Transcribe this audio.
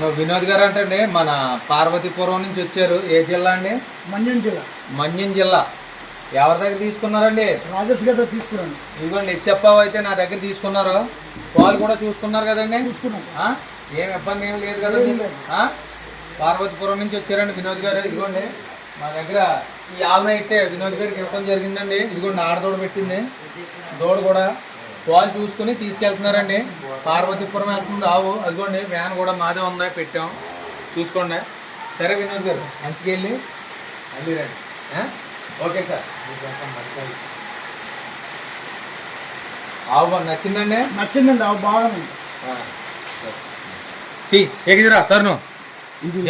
వినోద్ గారు అంటే మన పార్వతీపురం నుంచి వచ్చారు. ఏ జిల్లా అండి? మన్యం జిల్లా. మన్యం జిల్లా. ఎవరి దగ్గర తీసుకున్నారండి? రాజేష్ గారితో తీసుకురండి. ఇదిగోండి చెప్పావు అయితే నా దగ్గర తీసుకున్నారు. వాళ్ళు కూడా చూసుకున్నారు కదండి? చూసుకున్నాం. ఆ? ఏం ఇబ్బంది ఏం లేదు కదా? పార్వతీపురం నుంచి వచ్చారండి వినోద్ గారు. ఇదిగోండి మా దగ్గర ఈ ఆవున అయితే వినోద్ గారికి ఇవ్వడం జరిగిందండి. ఇదిగోండి ఆడదోడ పెట్టింది. దోడ కూడా వాళ్ళు చూసుకుని తీసుకెళ్తున్నారండి. పార్వతీపురం వెళ్తుంది. ఆవు అదిగోండి వ్యాన్ కూడా మాదే ఉందా పెట్టాం. చూసుకోండి. సరే వినోద్ గారు మంచిగా వెళ్ళి మళ్ళీ రండి? Okay sir. ఆవు నచ్చిందండి? నచ్చిందండి అవి బాగుంది. టీ ఎగిదిరా తరుణ్. ఇది